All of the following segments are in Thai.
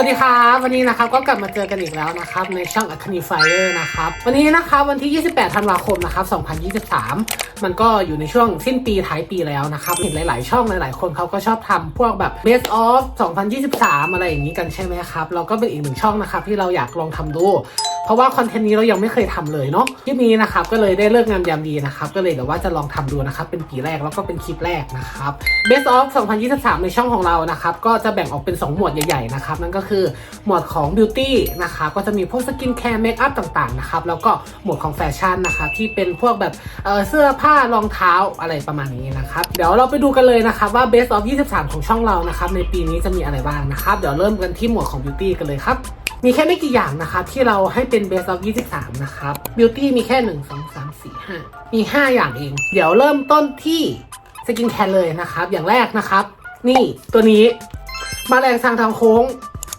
วัสดีครับวันนี้นะครับก็กลับมาเจอกันอีกแล้วนะครับในช่องอัคนีไฟเออร์นะครับวันนี้นะครับวันที่ 28 ธันวาคมนะครับ 2023 มันก็อยู่ในช่วงสิ้นปีท้ายปีแล้วนะครับเห็นหลาย ๆ ช่องหลาย ๆ คนเขาก็ชอบทำพวกแบบ Best of 2023 อะไรอย่างนี้กันใช่ไหมครับเราก็เป็นอีกหนึ่งช่องนะครับที่เราอยากลองทำดู เพราะว่าคอนเทนต์นี้เรายังไม่เคยทำเลยเนาะคลิปนี้นะครับก็เลยได้เลิกงามยามดีนะครับก็เลยเดี๋ยวว่าจะลองทำดูนะครับเป็นปีแรกแล้วก็เป็นคลิปแรกนะครับ Best of 2023 ในช่องของเรานะครับก็จะแบ่งออกเป็น 2 หมวดใหญ่ๆนะครับนั่นก็คือหมวดของ Beauty นะครับก็จะมีพวกสกินแคร์เมคอัพต่างๆนะครับแล้วก็หมวดของแฟชั่นนะครับที่เป็นพวกแบบเเสื้อผ้ารองเท้าอะไรประมาณนี้นะครับเดี๋ยวเราไปดูกันเลยนะครับว่า Best of 23 ของช่องเรานะครับในปีนี้จะมีอะไรบ้างนะครับเดี๋ยวเริ่มกันที่หมวดของ Beauty กันเลยครับ มีแค่ไม่กี่อย่างนะครับที่เราให้เป็น best of 23 นะครับ beauty มีแค่ 1 2 3 4 5 มี 5 อย่างเอง เดี๋ยวเริ่มต้นที่สกินแคร์เลยนะครับ อย่างแรกนะครับ นี่ตัวนี้มาแรงทางทางโค้ง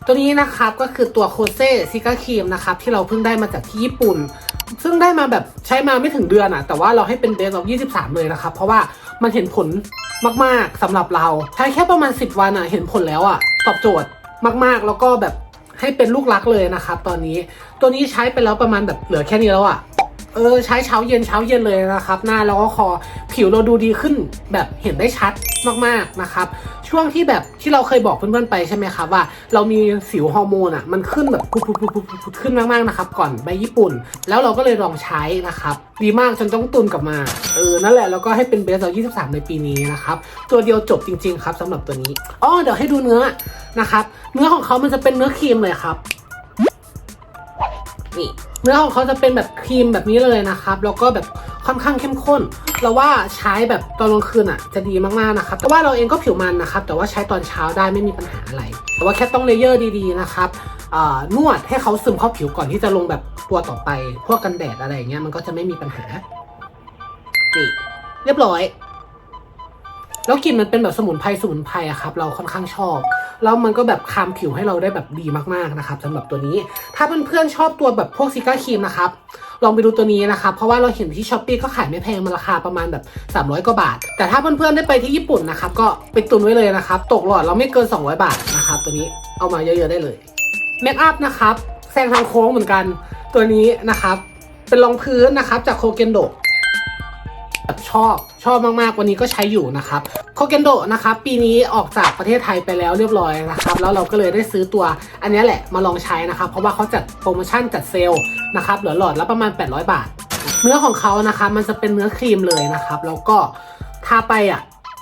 ตัวนี้นะครับก็คือตัวโคเซ่ซิก้าครีมนะครับที่เราเพิ่งได้มาจากที่ญี่ปุ่น ซึ่งได้มาแบบใช้มาไม่ถึงเดือนอะแต่ว่าเราให้เป็น best of 23 เลยนะครับ เพราะว่ามันเห็นผลมาก ๆสำหรับเรา ใช้แค่ประมาณ 10 วันอะเห็นผลแล้วอะตอบโจทย์มากๆ แล้วก็แบบ ให้เป็นลูกรักเลยนะครับตอนนี้ตัวนี้ใช้ไปแล้วประมาณแบบเหลือแค่นี้แล้วอะ ออใช้เช้าเย็นเช้าเย็นเลยนะครับ หน้าแล้วก็คอผิวเราดูดีขึ้นแบบเห็นได้ชัดมากๆนะครับ ช่วงที่แบบที่เราเคยบอกเพื่อนๆไปใช่ไหมครับว่า เรามีสิวฮอร์โมนอะมันขึ้นแบบพุดๆๆๆขึ้นมากๆนะครับ ก่อนไปญี่ปุ่น แล้วเราก็เลยลองใช้นะครับ ดีมากจนต้องตุนกลับมาเออนั่นแหละแล้วก็ให้เป็นเบสเรา23 ในปีนี้นะครับ ตัวเดียวจบจริง ๆ ครับสำหรับตัวนี้อ๋อเดี๋ยวให้ดูเนื้อนะครับ เนื้อของเขามันจะเป็นเนื้อครีมเลยครับ นี่เนื้อของเขาจะเป็นแบบครีมแบบนี้เลยนะครับ แล้วก็แบบค่อนข้างเข้มข้น เราว่าใช้แบบตอนกลางคืนอะจะดีมากๆนะครับ แต่ว่าเราเองก็ผิวมันนะครับ แต่ว่าใช้ตอนเช้าได้ไม่มีปัญหาอะไร แต่ว่าแค่ต้องเลเยอร์ดีๆนะครับนวดให้เขาซึมเข้าผิวก่อนที่จะลงแบบตัวต่อไป พวกกันแดดอะไรเงี้ยมันก็จะไม่มีปัญหา นี่ เรียบร้อย แล้วกลิ่นมันเป็นแบบสมุนไพรสมุนไพรอะครับ เราค่อนข้างชอบ แล้วมันก็แบบคามผิวให้เราได้แบบดีมากๆนะครับสำหรับตัวนี้ ถ้าเพื่อนๆชอบตัวแบบพวกซิก้าครีมนะครับ ลองไปดูตัวนี้นะครับ เพราะว่าเราเห็นที่ช้อปปีก็ขายไม่แพงมันราคาประมาณแบบ 300 กว่าบาท แต่ถ้าเพื่อนๆได้ไปที่ญี่ปุ่นนะครับ ก็ไปตุนไว้เลยนะครับ ตกหลอดเราไม่เกิน 200 บาทนะครับ ตัวนี้ เอามาเยอะๆได้เลย เมคอัพนะครับ แซงทางโค้งเหมือนกัน ตัวนี้นะครับ เป็นรองพื้นนะครับจากโคเกนโด ชอบชอบมากๆ วันนี้ก็ใช้อยู่นะครับโคเกนโดนะครับปีนี้ออกจากประเทศไทยไปแล้วเรียบร้อยนะครับ แล้วเราก็เลยได้ซื้อตัวอันนี้แหละมาลองใช้นะครับ เพราะว่าเขาจัดโปรโมชั่นจัดเซลล์นะครับเหลือหลอดละประมาณ 800 บาท เนื้อของเขานะคะมันจะเป็นเนื้อครีมเลยนะครับ แล้วก็ทาไปอะ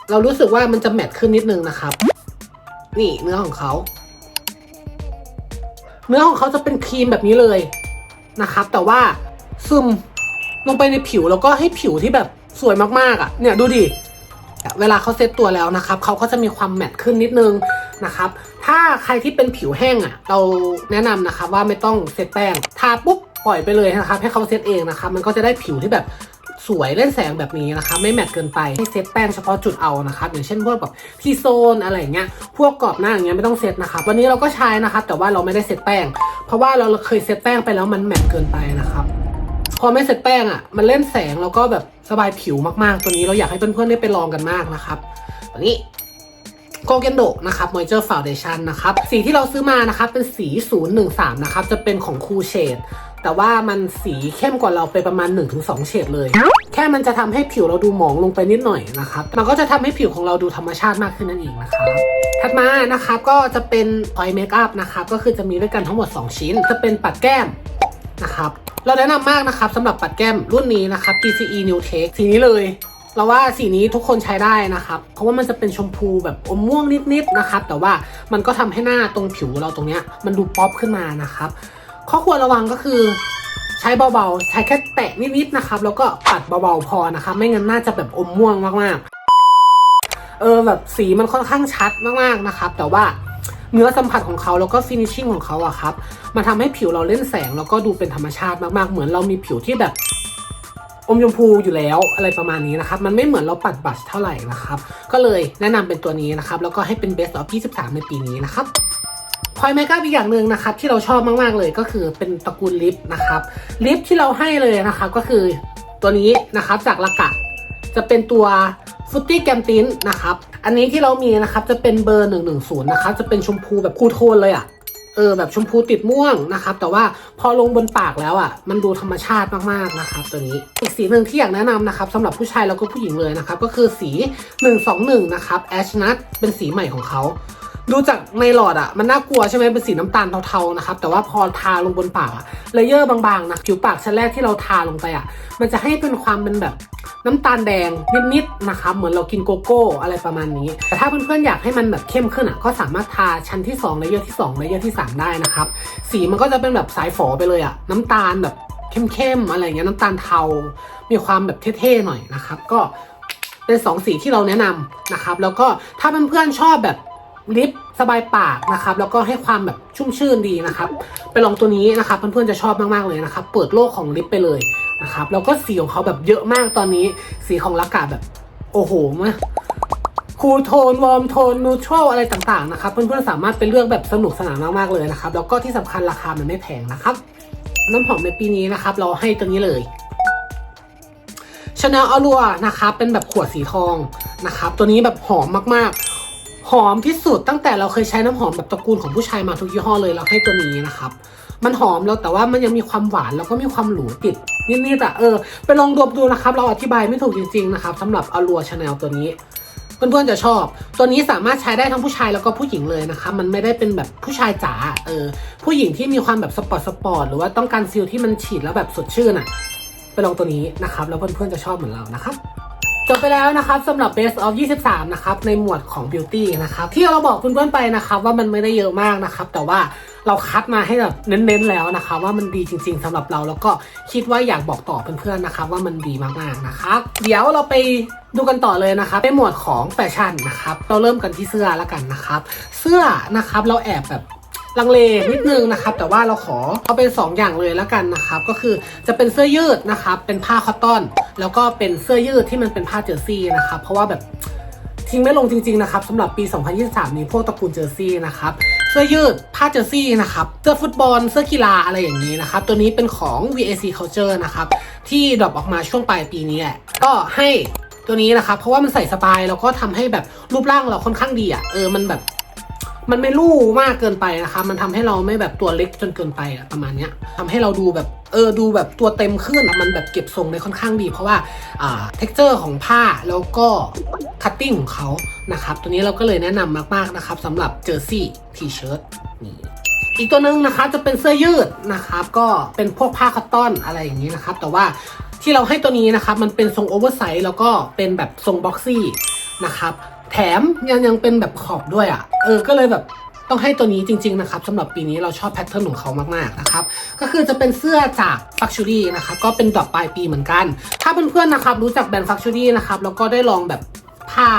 เรารู้สึกว่ามันจะแมตต์ขึ้นนิดนึงนะครับ นี่เนื้อของเขา เนื้อของเขาจะเป็นครีมแบบนี้เลยนะครับ แต่ว่าซึมลงไปในผิวแล้วก็ให้ผิวที่แบบ สวยมากๆอะ่ะเนี่ยดูดิเวลาเขาเซตตัวแล้วนะครับเขาก็จะมีความแมตต์ขึ้นนิดนึงนะครับ ถ้าใครที่เป็นผิวแห้งอะ่ะ เราแนะนำนะครับว่าไม่ต้องเซตแป้งทาปุ๊บปล่อยไปเลยนะครับให้เขาเซตเองนะครับมันก็จะได้ผิวที่แบบสวยเล่นแสงแบบนี้นะคะ ไม่แมตต์เกินไปให้เซตแป้งเฉพาะจุดเอานะครับอย่างเช่นพวกแบบที่โซนอะไรเงี้ยพวกกรอบหน้าอย่างเงี้ยไม่ต้องเซตนะครับวันนี้เราก็ใช้นะครับแต่ว่าเราไม่ได้เซตแป้ง เพราะว่าเราเคยเซตแป้งไปแล้วมันแมตต์เกินไปนะครับ พอไม่เสร็จแป้งอะมันเล่นแสงแล้วก็แบบสบายผิวมากๆ ตัวนี้เราอยากให้เพื่อนๆได้ไปลองกันมากนะครับตัวนี้โกเกนโดนะครับมอยเจอร์ฟาวเดชันนะครับ สีที่เราซื้อมานะครับ เป็นสี 013 นะครับ จะเป็นของคูเชดแต่ว่ามันสีเข้มกว่าเราไปประมาณ 1-2 เฉดเลย แค่มันจะทำให้ผิวเราดูหมองลงไปนิดหน่อยนะครับ มันก็จะทำให้ผิวของเราดูธรรมชาติมากขึ้นนั่นเองนะครับ ถัดมานะครับก็จะเป็นออยเมคอัพนะครับ ก็คือจะมีด้วยกันทั้งหมด 2 ชิ้น จะเป็นปัดแก้มนะครับ เราแนะนำมากนะครับสำหรับปัดแก้มรุ่นนี้นะครับ TCE New Take สีนี้เลยเราว่าสีนี้ทุกคนใช้ได้นะครับ เพราะว่ามันจะเป็นชมพูแบบอมม่วงนิดๆนะครับ แต่ว่ามันก็ทำให้หน้าตรงผิวเราตรงเนี้ยมันดูป๊อปขึ้นมานะครับ ข้อควรระวังก็คือใช้เบาๆ ใช้แค่แตะนิดๆนะครับ แล้วก็ปัดเบาๆพอนะครับ ไม่งั้นน่าจะแบบอมม่วงมากๆ เออแบบสีมันค่อนข้างชัดมากๆนะครับ แต่ว่า เนื้อสัมผัสของเขาแล้วก็ฟินิชชิ่งของเขาอะครับมันทำให้ผิวเราเล่นแสงแล้วก็ดูเป็นธรรมชาติมากๆ เหมือนเรามีผิวที่แบบอมชมพูอยู่แล้วอะไรประมาณนี้นะครับมันไม่เหมือนเราปัดบัชเท่าไหร่นะครับก็เลยแนะนำเป็นตัวนี้นะครับแล้วก็ให้เป็น best of 23 ในปีนี้นะครับพอยเมคอัพอีกอย่างหนึ่งนะครับที่เราชอบมากๆเลยก็คือเป็นตระกูลลิปนะครับลิปที่เราให้เลยนะครับก็คือตัวนี้นะครับจากละกะจะเป็นตัวฟุตตี้แกมตินนะครับอันนี้ที่เรามีนะครับจะเป็นเบอร์110นะครับจะเป็นชมพูแบบคูโทนเลยอะ่ะเออแบบชมพูติดม่วงนะครับ แต่ว่าพอลงบนปากแล้วอะ มันดูธรรมชาติมากๆนะครับ ตัวนี้อีกสีหนึ่งที่อยากแนะนำนะครับสำหรับผู้ชายแล้วก็ผู้หญิงเลยนะครับ ก็คือสี 121 นะครับแอชนัทเป็นสีใหม่ของเขา ดูจากในหลอดอะมันน่ากลัวใช่ไหมเป็นสีน้ำตาลเทาๆนะครับแต่ว่าพอทาลงบนปากอะเลเยอร์บางๆนะผิวปากชั้นแรกที่เราทาลงไปอะมันจะให้เป็นความเป็นแบบน้ำตาลแดงนิดๆนะครับเหมือนเรากินโกโก้อะไรประมาณนี้ แต่ถ้าเพื่อนๆอยากให้มันแบบเข้มขึ้นอะก็สามารถทาชั้นที่2เลเยอร์ที่2เลเยอร์ที่ 3 ได้นะครับสีมันก็จะเป็นแบบสายฝอไปเลยอะน้ำตาลแบบเข้มๆอะไรเงี้ยน้ำตาลเทา มีความแบบเท่ๆหน่อยนะครับ ก็เป็นสองสีที่เราแนะนำนะครับ แล้วก็ถ้าเพื่อนๆชอบแบบ ลิปสบายปากนะครับ แล้วก็ให้ความแบบชุ่มชื่นดีนะครับ ไปลองตัวนี้นะครับเพื่อนๆจะชอบมากๆเลยนะครับ เปิดโลกของลิปไปเลยนะครับ แล้วก็สีของเขาแบบเยอะมากตอนนี้ สีของลากาแบบ โอ้โหมาคูลโทน วอร์มโทน นูทรัลอะไรต่างๆนะครับ เพื่อนๆสามารถไปเลือกแบบสนุกสนานมากๆเลยนะครับ แล้วก็ที่สำคัญราคามันไม่แพงนะครับ น้ำหอมในปีนี้นะครับ เราให้ตัวนี้เลยชาแนลอลัวนะครับ เป็นแบบขวดสีทองนะครับ ตัวนี้แบบหอมมากๆ หอมที่สุดตั้งแต่เราเคยใช้น้ำหอมแบบตระกูลของผู้ชายมาทุกยี่ห้อเลยเราให้ตัวนี้นะครับ มันหอมแล้วแต่ว่ามันยังมีความหวานแล้วก็มีความหรูติดนิดๆแต่เออไปลองดมดูนะครับ เราอธิบายไม่ถูกจริงๆนะครับสำหรับอลัวชาแนลตัวนี้เพื่อนๆจะชอบ ตัวนี้สามารถใช้ได้ทั้งผู้ชายแล้วก็ผู้หญิงเลยนะคะ มันไม่ได้เป็นแบบผู้ชายจ๋า เออ ผู้หญิงที่มีความแบบสปอร์ตสปอร์ตหรือว่าต้องการซีลที่มันฉีดแล้วแบบสดชื่นอะ ไปลองตัวนี้นะครับ แล้วเพื่อนๆจะชอบเหมือนเรานะครับ จบไปแล้วนะครับสำหรับ Best of 23 นะครับ ในหมวดของ Beauty นะครับ ที่เราบอกเพื่อนๆไปนะครับว่ามันไม่ได้เยอะมากนะครับ แต่ว่าเราคัดมาให้แบบเน้นๆแล้วนะคะว่ามันดีจริงๆสำหรับเราแล้วก็คิดว่าอยากบอกต่อเพื่อนๆนะครับว่ามันดีมากๆนะครับเดี๋ยวเราไปดูกันต่อเลยนะครับในหมวดของแฟชั่นนะครับเราเริ่มกันที่เสื้อแล้วกันนะครับ เสื้อนะครับเราแอบแบบ ลังเลนิดนึงนะครับ แต่ว่าเราขอเอาเป็น 2 อย่างเลยแล้วกันนะครับ ก็คือจะเป็นเสื้อยืดนะครับ เป็นผ้าคอตตอน แล้วก็เป็นเสื้อยืดที่มันเป็นผ้าเจอร์ซี่นะครับ เพราะว่าแบบทิ้งไม่ลงจริง ๆ นะครับสำหรับปี 2023 นี้พวกตระกูลเจอร์ซี่นะครับเสื้อยืดผ้าเจอร์ซี่นะครับเสื้อฟุตบอลเสื้อกีฬาอะไรอย่างนี้นะครับ ตัวนี้เป็นของ VAC Culture นะครับ ที่ดรอปออกมาช่วงปลายปีนี้แหละก็ให้ตัวนี้นะครับ เพราะว่ามันใส่สบายแล้วก็ทำให้แบบรูปร่างเราค่อนข้างดีอะเออมันแบบ มันไม่ลู่มากเกินไปนะคะ มันทำให้เราไม่แบบตัวเล็กจนเกินไปอะประมาณเนี้ยทำให้เราดูแบบเออดูแบบตัวเต็มขึ้นมันแบบเก็บทรงได้ค่อนข้างดี เพราะว่าอ่า texture ของผ้าแล้วก็ cutting ของเขานะครับ ตัวนี้เราก็เลยแนะนำมากๆนะครับสำหรับเจอร์ซี่ทีเชิ้ตนี่อีกตัวหนึ่งนะคะจะเป็นเสื้อยืดนะครับ ก็เป็นพวกผ้าคัตตอนอะไรอย่างนี้นะครับ แต่ว่าที่เราให้ตัวนี้นะครับ มันเป็นทรงโอเวอร์ไซส์แล้วก็เป็นแบบทรงบ็อกซี่นะครับ แถมยังยังเป็นแบบขอบด้วยอะ่ะ เออ ก็เลยแบบต้องให้ตัวนี้จริง ๆ นะครับสำหรับปีนี้เราชอบแพทเทิร์นของเขามากๆนะครับ ก็คือจะเป็นเสื้อจาก f a c t o r y นะครับ ก็เป็นดอกปลายปีเหมือนกัน ถ้าเพื่อนๆนะครับรู้จักแบรนด์ f a c t o r y นะครับแล้วก็ได้ลองแบบผ้า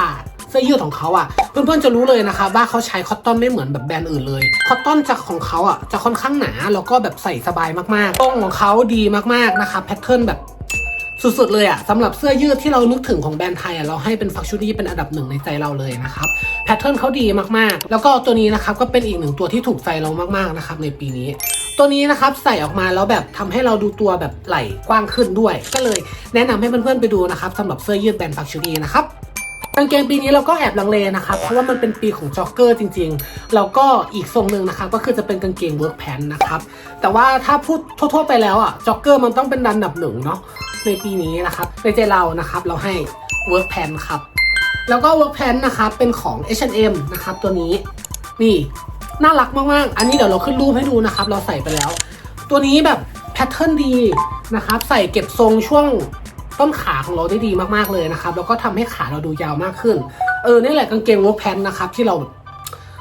เสื้อยืดของเขาอะเพื่อนๆจะรู้เลยนะคะว่าเขาใช้คอตตอนไม่เหมือนแบบแบรนด์อื่นเลยคอตตอนจากของเขาอะจะค่อนข้างหนาแล้วก็แบบใส่สบายมากๆตรงของเขาดีมากๆนะคะแพทเทิร์นแบบ สุดๆเลยอะสำหรับเสื้อยืดที่เรานึกถึงของแบรนด์ไทยอะเราให้เป็นฟักชูรี่เป็นอันดับหนึ่งในใจเราเลยนะครับแพทเทิร์นเขาดีมากๆ แล้วก็ตัวนี้นะครับก็เป็นอีกหนึ่งตัวที่ถูกใจเรามากๆนะครับในปีนี้ ตัวนี้นะครับใส่ออกมาแล้วแบบทำให้เราดูตัวแบบไหล่กว้างขึ้นด้วย ก็เลยแนะนำให้เพื่อนๆไปดูนะครับสำหรับเสื้อยืดแบรนด์ฟักชูรี่นะครับ กางเกงปีนี้เราก็แอบลังเลนะครับเพราะว่ามันเป็นปีของจ็อกเกอร์จริงๆ แล้วก็อีกทรงหนึ่งนะครับก็คือจะเป็นกางเกงเวิร์กแพนนะครับแต่ว่าถ้าพูดทั่วๆไปแล้วอะจ็อกเกอร์มันต้องเป็นดันดับหนึ่งเนาะในปีนี้นะครับในใจเรานะครับเราให้เวิร์กแพนครับแล้วก็เวิร์กแพนนะครับเป็นของ H&M นะครับตัวนี้นี่น่ารักมากๆ อันนี้เดี๋ยวเราขึ้นรูปให้ดูนะครับ เราใส่ไปแล้ว ตัวนี้แบบแพทเทิร์นดีนะครับ ใส่เก็บทรงช่วง ต้นขาของเราได้ดีมากๆเลยนะครับ แล้วก็ทำให้ขาเราดูยาวมากขึ้น เออนี่แหละกางเกง work pant นะครับที่เรา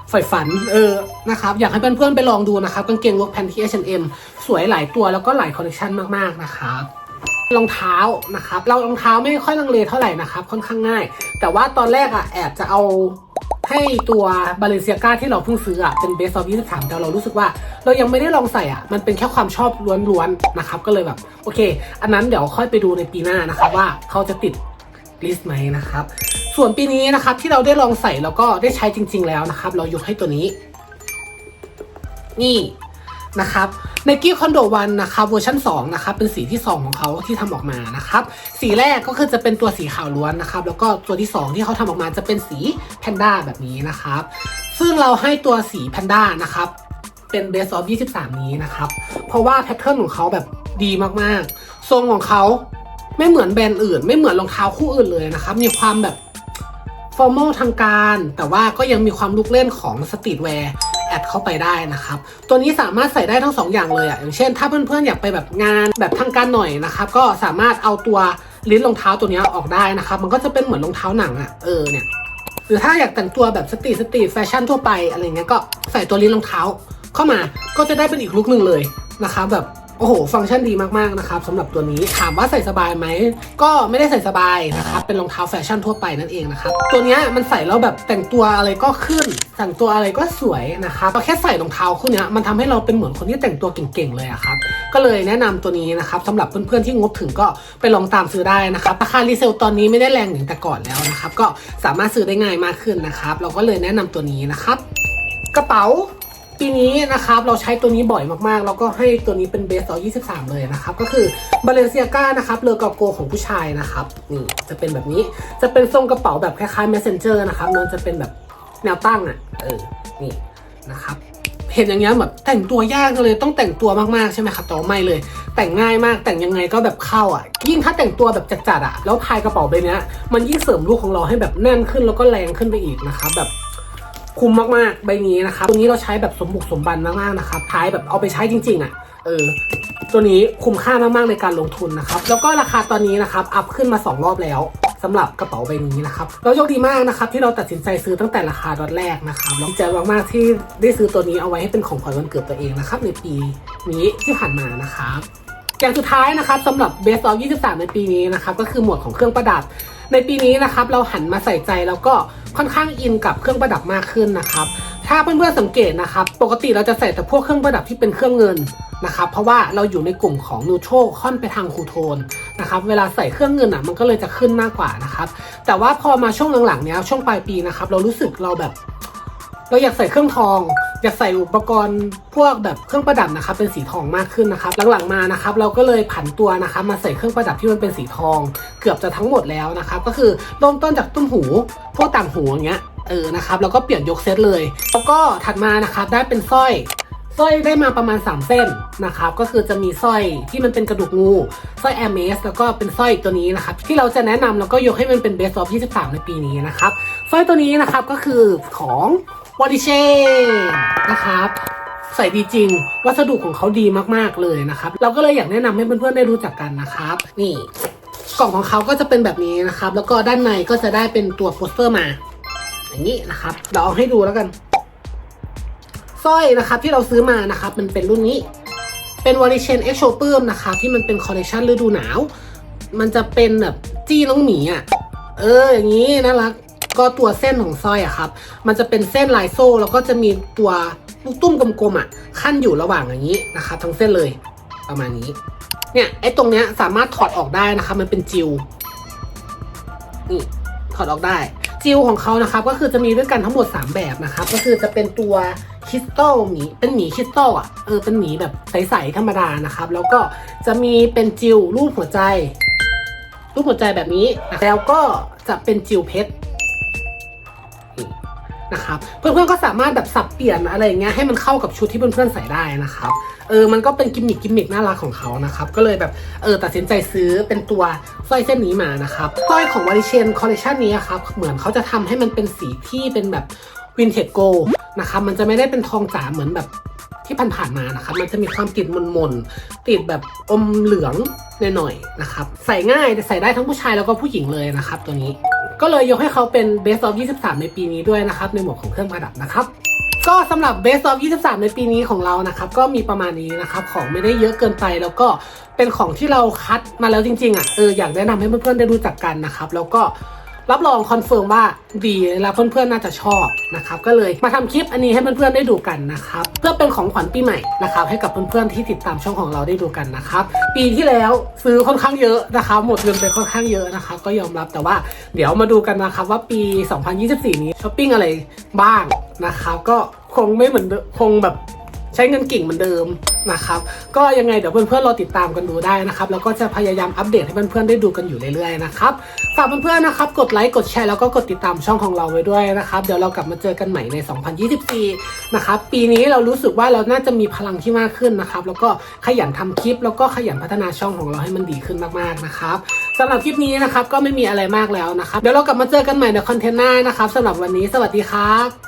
ใฝ่ฝันเออนะครับอยากให้เพื่อนๆไปลองดูนะครับกางเกง work pant ที่ H&M สวยหลายตัวแล้วก็หลายคอลเลคชันมากๆนะครับรองเท้านะครับ เรารองเท้าไม่ค่อยลังเลเท่าไหร่นะครับ ค่อนข้างง่าย แต่ว่าตอนแรกอะแอบจะเอา ให้ตัวบาเลนเซียกาที่เราเพิ่งซื้ออะเป็นเบสออฟ23แต่เรารู้สึกว่าเรายังไม่ได้ลองใส่อะมันเป็นแค่ความชอบล้วนๆนะครับก็เลยแบบโอเค อันนั้นเดี๋ยวค่อยไปดูในปีหน้านะครับว่าเขาจะติดลิสต์ไหมนะครับส่วนปีนี้นะครับที่เราได้ลองใส่แล้วก็ได้ใช้จริง ๆ แล้วนะครับ เรายกให้ตัวนี้ นี่ นะครับ n นกี้คอนโดวันนะครับเวอร์ชัน2นะครับเป็นสีที่ 2 ของเขาที่ทำออกมานะครับสีแรกก็คือจะเป็นตัวสีขาวล้วนนะครับแล้วก็ตัวที่ 2 ที่เขาทำออกมาจะเป็นสีแพนด้าแบบนี้นะครับซึ่งเราให้ตัวสีแพนด้านะครับเป็น Best of 23 นี้นะครับเพราะว่าแพทเทิร์นของเขาแบบดีมากๆ ทรงของเขาไม่เหมือนแบรนด์อื่น ไม่เหมือนรองเท้าคู่อื่นเลยนะครับมีความแบบฟอร์มอลทางการ แต่ว่าก็ยังมีความลุกเล่นของสตรีทแวร์ แอดเข้าไปได้นะครับ ตัวนี้สามารถใส่ได้ทั้งสองอย่างเลยอะ่ะอย่างเช่น ถ้าเพื่อนๆอยากไปแบบงานแบบทางการหน่อยนะครับก็สามารถเอาตัวลิ้นรองเท้าตัวนี้ออกได้นะครับมันก็จะเป็นเหมือนรองเท้าหนังอะ่ะเออเนี่ยหรือถ้าอยากแต่งตัวแบบสตรีสตรีแฟชั่นทั่วไปอะไรเงี้ยก็ใส่ตัวลิ้นรองเท้าเข้ามาก็จะได้เป็นอีกลุคหนึ่งเลยนะครับแบบ โอ้โห ฟังก์ชันดีมากๆนะครับสำหรับตัวนี้ถามว่าใส่สบายไหม ก็ไม่ได้ใส่สบายนะครับ เป็นรองเท้าแฟชั่นทั่วไปนั่นเองนะครับ ตัวนี้มันใส่แล้วแบบแต่งตัวอะไรก็ขึ้น แต่งตัวอะไรก็สวยนะครับก็แค่ใส่รองเท้าคู่นี้มันทำให้เราเป็นเหมือนคนที่แต่งตัวเก่งๆเลยอะครับ ก็เลยแนะนำตัวนี้นะครับสำหรับเพื่อนๆที่งบถึงก็ไปลองตามซื้อได้นะครับราคารีเซลตอนนี้ไม่ได้แรงอย่างแต่ก่อนแล้วนะครับก็สามารถซื้อได้ง่ายมากขึ้นนะครับ เราก็เลยแนะนำตัวนี้นะครับ กระเป๋า ปีนี้นะครับเราใช้ตัวนี้บ่อยมากๆ แล้วก็ให้ตัวนี้เป็นเบสต่อ23 เลยนะครับ ก็คือบาเลนเซียก้านะครับเลอกาโกของผู้ชายนะครับนี่จะเป็นแบบนี้จะเป็นทรงกระเป๋าแบบคล้ายๆ messenger นะครับมันจะเป็นแบบแนวตั้งอะเออนี่นะครับเห็นอย่างเงี้ยแบบแต่งตัวยากเลยต้องแต่งตัวมากๆใช่ไหมครับแต่ว่าไม่เลย แต่งง่ายมากแต่งยังไงก็แบบเข้าอะ ยิ่งถ้าแต่งตัวแบบจัดๆอะแล้วพายกระเป๋าใบเนี้ยมันยิ่งเสริมลูกของเราให้แบบแน่นขึ้นแล้วก็แรงขึ้นไปอีกนะครับแบบ คุ้มมากๆใบนี้นะครับตัวนี้เราใช้แบบสมบุกสมบันมากๆนะครับท้ายแบบเอาไปใช้จริง ๆอะเออตัวนี้คุ้มค่ามากๆในการลงทุนนะครับ แล้วก็ราคาตอนนี้นะครับ อัพขึ้นมา 2 รอบแล้วสำหรับกระเป๋าใบนี้นะครับเราโชคดีมากนะครับ ที่เราตัดสินใจซื้อตั้งแต่ราคาดอทแรกนะครับดีใจมากๆที่ได้ซื้อตัวนี้เอาไว้ให้เป็นของขวัญวันเกิดตัวเองนะครับในปีนี้ที่ผ่านมานะครับอย่างสุดท้ายนะครับสำหรับ Best of 23 ในปีนี้นะครับก็คือหมวดของเครื่องประดับ ในปีนี้นะครับเราหันมาใส่ใจแล้วก็ค่อนข้างอินกับเครื่องประดับมากขึ้นนะครับถ้าเพื่อนๆสังเกตนะครับ ปกติเราจะใส่แต่พวกเครื่องประดับที่เป็นเครื่องเงินนะครับ เพราะว่าเราอยู่ในกลุ่มของนูโชค่อนไปทางคูโทนนะครับ เวลาใส่เครื่องเงินอะมันก็เลยจะขึ้นมากกว่านะครับ แต่ว่าพอมาช่วงหลังๆเนี้ยช่วงปลายปีนะครับ เรารู้สึกเราแบบ เราอยากใส่เครื่องทอง อยากใส่อุปกรณ์พวกแบบเครื่องประดับนะครับเป็นสีทองมากขึ้นนะครับหลังๆมานะครับเราก็เลยผันตัวนะครับมาใส่เครื่องประดับที่มันเป็นสีทอง เกือบจะทั้งหมดแล้วนะครับก็คือเริ่มต้นจากตุ้มหู พวกต่างหูอย่างเงี้ยเออนะครับแล้วก็เปลี่ยนยกเซตเลย แล้วก็ถัดมานะครับได้เป็นสร้อยสร้อยได้มาประมาณ 3 เส้นนะครับ ก็คือจะมีสร้อยที่มันเป็นกระดูกงูสร้อยแอมเมสแล้วก็เป็นสร้อยตัวนี้นะครับ ที่เราจะแนะนำแล้วก็ยกให้มันเป็นเบสออฟ23 ในปีนี้นะครับสร้อยตัวนี้นะครับก็คือของ วอดิเช่นะครับใส่ดีจริง วัสดุของเขาดีมากๆเลยนะครับ เราก็เลยอยากแนะนำให้เพื่อนๆได้รู้จักกันนะครับ นี่ กล่องของเขาก็จะเป็นแบบนี้นะครับ แล้วก็ด้านในก็จะได้เป็นตัวโปสเตอร์มา อย่างนี้นะครับเดี๋ยวเอาให้ดูแล้วกันสร้อยนะครับที่เราซื้อมานะครับ มันเป็นรุ่นนี้ เป็นวอริเชนเอ็กโชปื้มนะครับที่มันเป็นคอลเลคชันฤดูหนาว มันจะเป็นแบบจี้น้องหมีอะเอออย่างนี้น่ารัก ก็ตัวเส้นของสร้อยอะครับ มันจะเป็นเส้นลายโซ่แล้วก็จะมีตัวลูกตุ้มกลมๆอะขั้นอยู่ระหว่างอย่างนี้นะครับทั้งเส้นเลยประมาณนี้ เนี่ยไอ้ตรงเนี้ยสามารถถอดออกได้นะคะ มันเป็นจิวนี่ถอดออกได้ จิวของเขานะครับ ก็คือจะมีด้วยกันทั้งหมด 3 แบบนะครับ ก็คือจะเป็นตัวคริสตัลหมีเป็นหมีคริสตัลอะเออเป็นหมีแบบใสๆธรรมดานะครับ แล้วก็จะมีเป็นจิวรูปหัวใจ รูปหัวใจแบบนี้ แล้วก็จะเป็นจิวเพชร นะครับเพื่อนๆก็สามารถแบบสับเปลี่ยนอะไรอย่างเงี้ยให้มันเข้ากับชุดที่เพื่อนๆใส่ได้นะครับเออมันก็เป็นกิมมิคกิมมิคน่ารักของเขานะครับก็เลยแบบเออตัดสินใจซื้อเป็นตัวสร้อยเส้นนี้มานะครับสร้อยของวาริเชนคอลเลคชันนี้ครับเหมือนเขาจะทำให้มันเป็นสีที่เป็นแบบวินเทจโกนะครับมันจะไม่ได้เป็นทองจ๋าเหมือนแบบที่ผ่านๆมานะครับมันจะมีความติดมนๆติดแบบอมเหลืองหน่อยๆนะครับใส่ง่ายแต่ใส่ได้ทั้งผู้ชายแล้วก็ผู้หญิงเลยนะครับตัวนี้ ก็เลยยกให้เขาเป็น Best of 23 ในปีนี้ด้วยนะครับในหมวดของเครื่องประดับนะครับก็สำหรับ Best of 23 ในปีนี้ของเรานะครับก็มีประมาณนี้นะครับของไม่ได้เยอะเกินไปแล้วก็เป็นของที่เราคัดมาแล้วจริงๆอะเอออยากแนะนำให้เพื่อนๆได้รู้จักกันนะครับแล้วก็ รับรองคอนเฟิร์มว่าดีแล้วเพื่อนๆน่าจะชอบนะครับก็เลยมาทำคลิปอันนี้ให้เพื่อนๆได้ดูกันนะครับเพื่อเป็นของขวัญปีใหม่นะครับให้กับเพื่อนๆที่ติดตามช่องของเราได้ดูกันนะครับปีที่แล้วซื้อค่อนข้างเยอะนะครับหมดเงินไปค่อนข้างเยอะนะครับก็ยอมรับแต่ว่าเดี๋ยวมาดูกันนะครับว่าปี 2024 นี้ช้อปปิ้งอะไรบ้างนะครับก็คงไม่เหมือนคงแบบ ใช้เงินกิ่งเหมือนเดิมนะครับก็ยังไงเดี๋ยวเพื่อนๆรอติดตามกันดูได้นะครับแล้วก็จะพยายามอัปเดตให้เพื่อนๆได้ดูกันอยู่เรื่อยๆนะครับฝากเพื่อนๆนะครับกดไลค์กดแชร์แล้วก็กดติดตามช่องของเราไว้ด้วยนะครับเดี๋ยวเรากลับมาเจอกันใหม่ใน 2024 นะครับปีนี้เรารู้สึกว่าเราน่าจะมีพลังที่มากขึ้นนะครับแล้วก็ขยันทำคลิป แล้วก็ขยันพัฒนาช่องของเราให้มันดีขึ้นมากๆนะครับสำหรับคลิปนี้นะครับก็ไม่มีอะไรมากแล้วนะครับเดี๋ยวเรากลับมาเจอกันใหม่ในคอนเทนต์หน้านะครับสำหรับวันนี้สวัสดีครับ